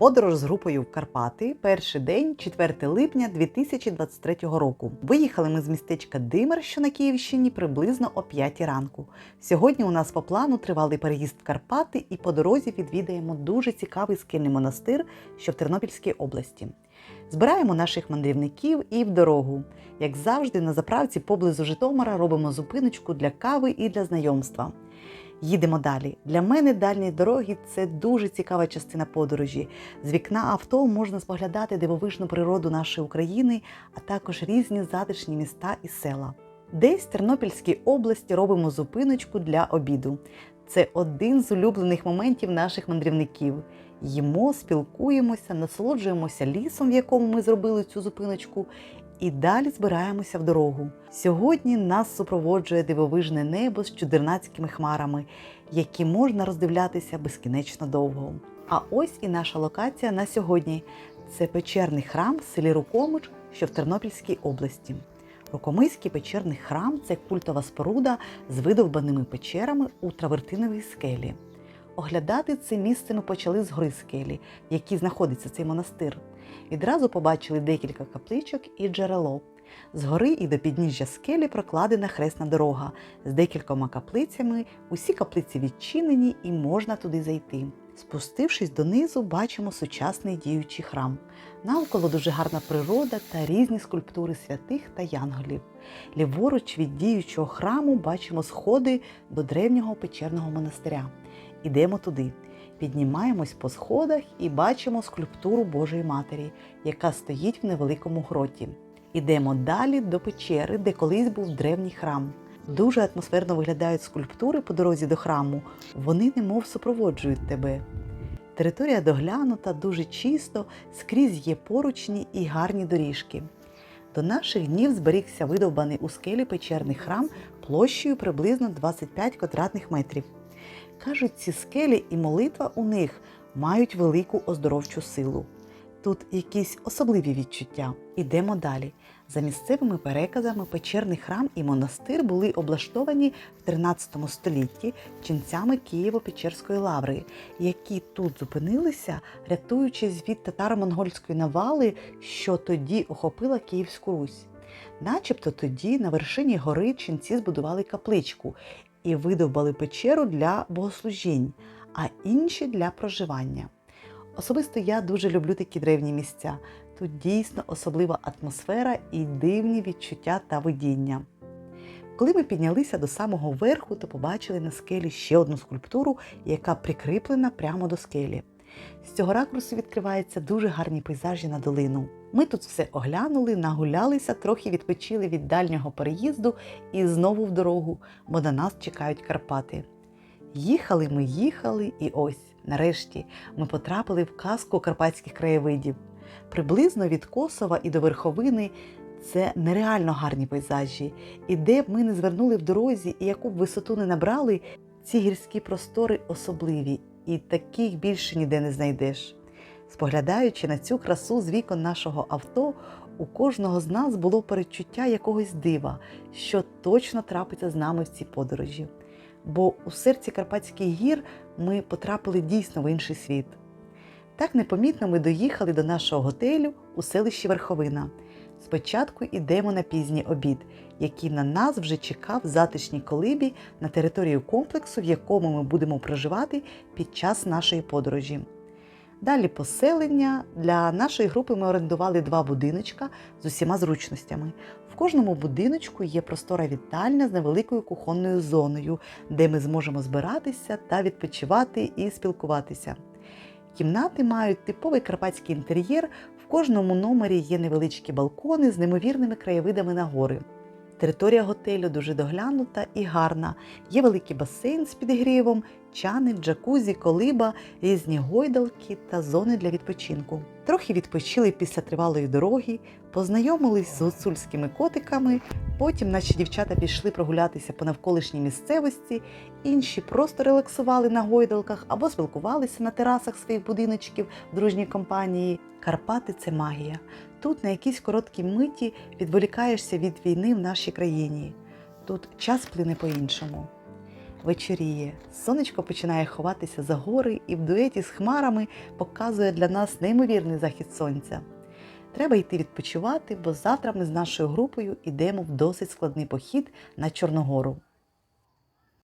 Подорож з групою в Карпати. Перший день, 4 липня 2023 року. Виїхали ми з містечка Димир, що на Київщині, приблизно о 5 ранку. Сьогодні у нас по плану тривалий переїзд в Карпати, і по дорозі відвідаємо дуже цікавий скельний монастир, що в Тернопільській області. Збираємо наших мандрівників і в дорогу. Як завжди, на заправці поблизу Житомира робимо зупиночку для кави і для знайомства. Їдемо далі. Для мене дальні дороги це дуже цікава частина подорожі. З вікна авто можна споглядати дивовижну природу нашої України, а також різні затишні міста і села. Десь в Тернопільській області робимо зупиночку для обіду. Це один з улюблених моментів наших мандрівників. Їмо, спілкуємося, насолоджуємося лісом, в якому ми зробили цю зупиночку, і далі збираємося в дорогу. Сьогодні нас супроводжує дивовижне небо з чудернацькими хмарами, які можна роздивлятися безкінечно довго. А ось і наша локація на сьогодні це печерний храм в селі Рукомич, що в Тернопільській області. Рукомийський печерний храм це культова споруда з видовбаними печерами у травертиновій скелі. Оглядати це місце ми почали з гори скелі, в якій знаходиться цей монастир. Відразу побачили декілька капличок і джерело. Згори і до підніжжя скелі прокладена хресна дорога з декількома каплицями. Усі каплиці відчинені і можна туди зайти. Спустившись донизу, бачимо сучасний діючий храм. Навколо дуже гарна природа та різні скульптури святих та янголів. Ліворуч від діючого храму бачимо сходи до древнього печерного монастиря. Ідемо туди. Піднімаємось по сходах і бачимо скульптуру Божої Матері, яка стоїть в невеликому гроті. Ідемо далі до печери, де колись був древній храм. Дуже атмосферно виглядають скульптури по дорозі до храму. Вони немов супроводжують тебе. Територія доглянута, дуже чисто, скрізь є поручні і гарні доріжки. До наших днів зберігся видовбаний у скелі печерний храм площею приблизно 25 квадратних метрів. Кажуть, ці скелі і молитва у них мають велику оздоровчу силу. Тут якісь особливі відчуття. Ідемо далі. За місцевими переказами, печерний храм і монастир були облаштовані в 13 столітті ченцями Києво-Печерської лаври, які тут зупинилися, рятуючись від татаро-монгольської навали, що тоді охопила Київську Русь. Начебто тоді на вершині гори ченці збудували капличку і видовбали печеру для богослужінь, а інші для проживання. Особисто я дуже люблю такі древні місця. Тут дійсно особлива атмосфера і дивні відчуття та видіння. Коли ми піднялися до самого верху, то побачили на скелі ще одну скульптуру, яка прикріплена прямо до скелі. З цього ракурсу відкриваються дуже гарні пейзажі на долину. Ми тут все оглянули, нагулялися, трохи відпочили від дальнього переїзду і знову в дорогу, бо на нас чекають Карпати. Їхали ми, їхали, і ось, нарешті, ми потрапили в казку карпатських краєвидів. Приблизно від Косова і до Верховини це нереально гарні пейзажі. І де б ми не звернули в дорозі і яку б висоту не набрали, ці гірські простори особливі, і таких більше ніде не знайдеш. Споглядаючи на цю красу з вікон нашого авто, у кожного з нас було передчуття якогось дива, що точно трапиться з нами в цій подорожі. Бо у серці Карпатських гір ми потрапили дійсно в інший світ. Так непомітно ми доїхали до нашого готелю у селищі Верховина. Спочатку йдемо на пізній обід, який на нас вже чекав затишній колибі на територію комплексу, в якому ми будемо проживати під час нашої подорожі. Далі поселення. Для нашої групи ми орендували два будиночка з усіма зручностями. В кожному будиночку є простора вітальня з невеликою кухонною зоною, де ми зможемо збиратися та відпочивати і спілкуватися. Кімнати мають типовий карпатський інтер'єр, кожному номері є невеличкі балкони з неймовірними краєвидами на гори. Територія готелю дуже доглянута і гарна. Є великий басейн з підігрівом, чани, джакузі, колиба, різні гойдалки та зони для відпочинку. Трохи відпочили після тривалої дороги, познайомились з гуцульськими котиками. Потім наші дівчата пішли прогулятися по навколишній місцевості, інші просто релаксували на гойдалках або спілкувалися на терасах своїх будиночків в дружній компанії. Карпати це магія. Тут на якійсь короткій миті відволікаєшся від війни в нашій країні. Тут час плине по-іншому. Вечоріє. Сонечко починає ховатися за гори і в дуеті з хмарами показує для нас неймовірний захід сонця. Треба йти відпочивати, бо завтра ми з нашою групою йдемо в досить складний похід на Чорногору.